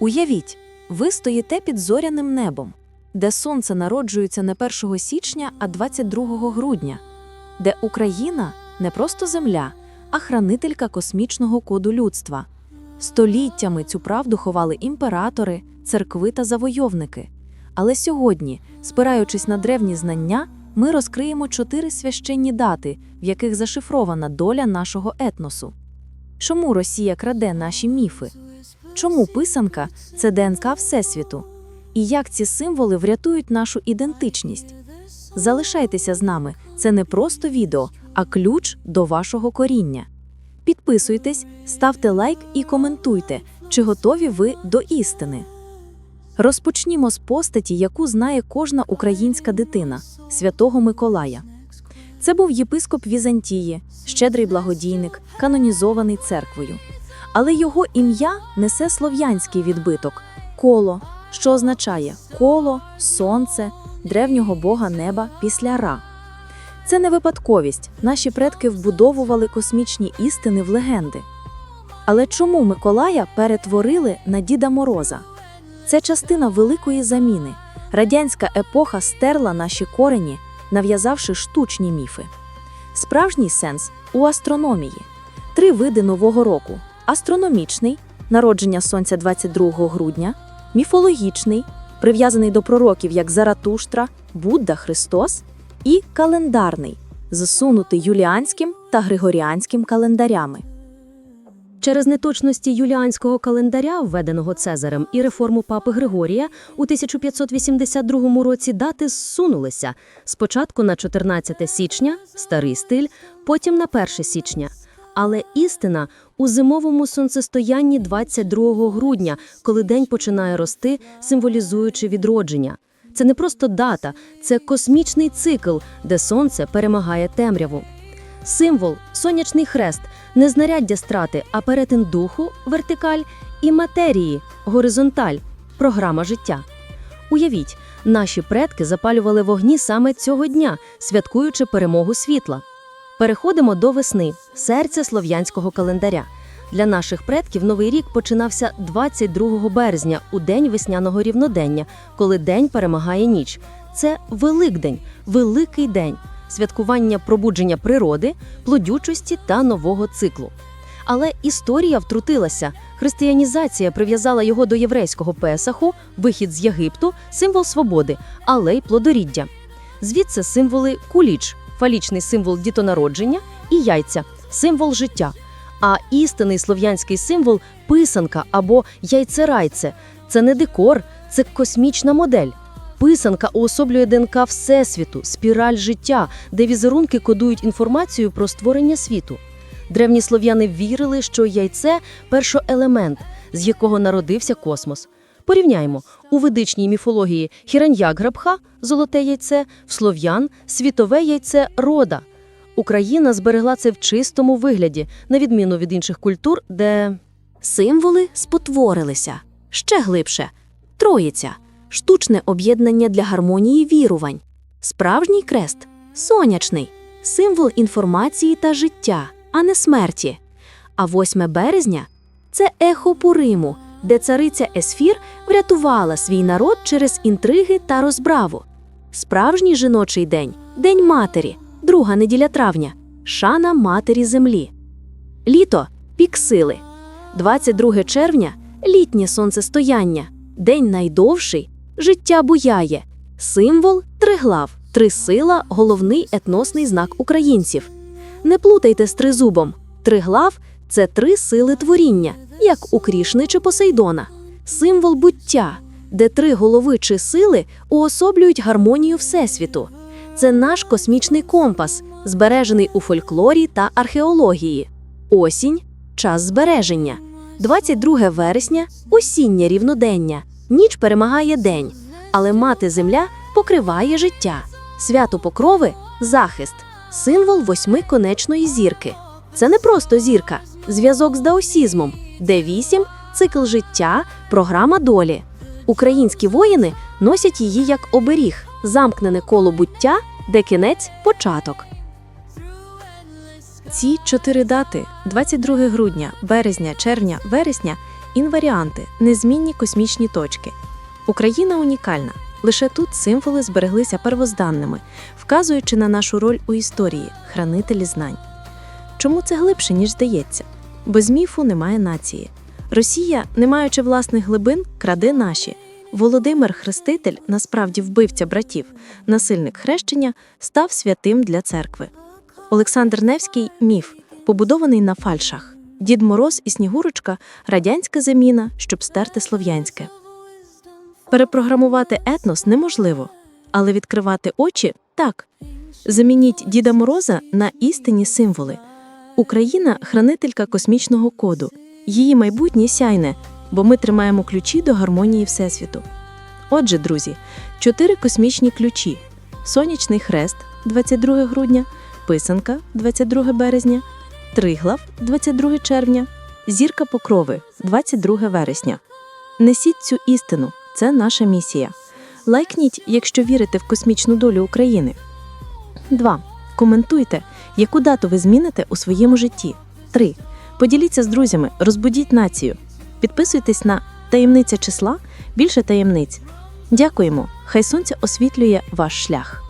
Уявіть, ви стоїте під зоряним небом, де сонце народжується не 1 січня, а 22 грудня, де Україна не просто земля, а хранителька космічного коду людства. Століттями цю правду ховали імператори, церкви та завойовники. Але сьогодні, спираючись на древні знання, ми розкриємо чотири священні дати, в яких зашифрована доля нашого етносу. Чому Росія краде наші міфи? Чому писанка це ДНК Всесвіту? І як ці символи врятують нашу ідентичність? Залишайтеся з нами, це не просто відео, а ключ до вашого коріння. Підписуйтесь, ставте лайк і коментуйте, чи готові ви до істини. Розпочнімо з постаті, яку знає кожна українська дитина святого Миколая. Це був єпископ Візантії, щедрий благодійник, канонізований церквою. Але його ім'я несе слов'янський відбиток коло, що означає коло, сонце, древнього бога неба після Ра. Це не випадковість. Наші предки вбудовували космічні істини в легенди. Але чому Миколая перетворили на Діда Мороза? Це частина великої заміни. Радянська епоха стерла наші корені, нав'язавши штучні міфи. Справжній сенс у астрономії. Три види нового року: астрономічний народження сонця 22 грудня, міфологічний, прив'язаний до пророків як Заратуштра, Будда, Христос, і календарний, засунутий юліанським та григоріанським календарями. Через неточності юліанського календаря, введеного Цезарем, і реформу папи Григорія у 1582 році дати зсунулися спочатку на 14 січня старий стиль, потім на 1 січня. Але істина у зимовому сонцестоянні 22 грудня, коли день починає рости, символізуючи відродження. Це не просто дата, це космічний цикл, де сонце перемагає темряву. Символ сонячний хрест, не знаряддя страти, а перетин духу вертикаль і матерії горизонталь програма життя. Уявіть, наші предки запалювали вогні саме цього дня, святкуючи перемогу світла. Переходимо до весни, серця слов'янського календаря. Для наших предків новий рік починався 22 березня, у день весняного рівнодення, коли день перемагає ніч. Це Великдень, великий день, святкування пробудження природи, плодючості та нового циклу. Але історія втрутилася. Християнізація прив'язала його до єврейського Песаху, вихід з Єгипту, символ свободи, але й плодоріддя. Звідси символи куліч, фалічний символ дітонародження, і яйця символ життя. А істинний слов'янський символ писанка або яйцерайце це не декор, це космічна модель. Писанка уособлює ДНК Всесвіту, спіраль життя, де візерунки кодують інформацію про створення світу. Древні слов'яни вірили, що яйце першоелемент, з якого народився космос. Порівняємо у ведичній міфології Хіраньяк-Грабха золоте яйце, в слов'ян світове яйце рода. Україна зберегла це в чистому вигляді, на відміну від інших культур, де Символи спотворилися ще глибше. Троїця штучне об'єднання для гармонії вірувань. Справжній крест сонячний, символ інформації та життя, а не смерті. А 8 березня це ехо Пуриму, де цариця Есфір врятувала свій народ через інтриги та розбраву. Справжній жіночий день День матері, друга неділя травня, шана матері землі. Літо пік сили. 22 червня літнє сонцестояння, день найдовший, життя буяє, символ триглав, трисила головний етносний знак українців. Не плутайте з тризубом. Триглав це три сили творіння, як у Крішни чи Посейдона, символ буття, де три голови чи сили уособлюють гармонію Всесвіту. Це наш космічний компас, збережений у фольклорі та археології. Осінь час збереження. 22 вересня осіннє рівнодення. Ніч перемагає день, але мати земля покриває життя. Свято Покрови захист, символ восьмиконечної зірки. Це не просто зірка, зв'язок з даосізмом, де вісім цикл життя, програма долі. Українські воїни носять її як оберіг, замкнене коло буття, де кінець початок. Ці чотири дати 22 грудня, березня, червня, вересня інваріанти, незмінні космічні точки. Україна унікальна. Лише тут символи збереглися первозданними, вказуючи на нашу роль у історії хранителі знань. Чому це глибше, ніж здається? Без міфу немає нації. Росія, не маючи власних глибин, краде наші. Володимир Хреститель, насправді вбивця братів, насильник хрещення, став святим для церкви. Олександр Невський міф, побудований на фальшах. Дід Мороз і Снігурочка радянська заміна, щоб стерти слов'янське. Перепрограмувати етнос неможливо, але відкривати очі так. Замініть Діда Мороза на істинні символи. Україна хранителька космічного коду. Її майбутнє сяйне, бо ми тримаємо ключі до гармонії Всесвіту. Отже, друзі, чотири космічні ключі: Сонячний хрест 22 грудня, Писанка 22 березня, Триглав 22 червня, Зірка Покрови 22 вересня. Несіть цю істину, це наша місія. Лайкніть, якщо вірите в космічну долю України. 2. Коментуйте, яку дату ви зміните у своєму житті. 3. Поділіться з друзями, розбудіть націю. Підписуйтесь на таємниця числа більше таємниць. Дякуємо! Хай сонце освітлює ваш шлях.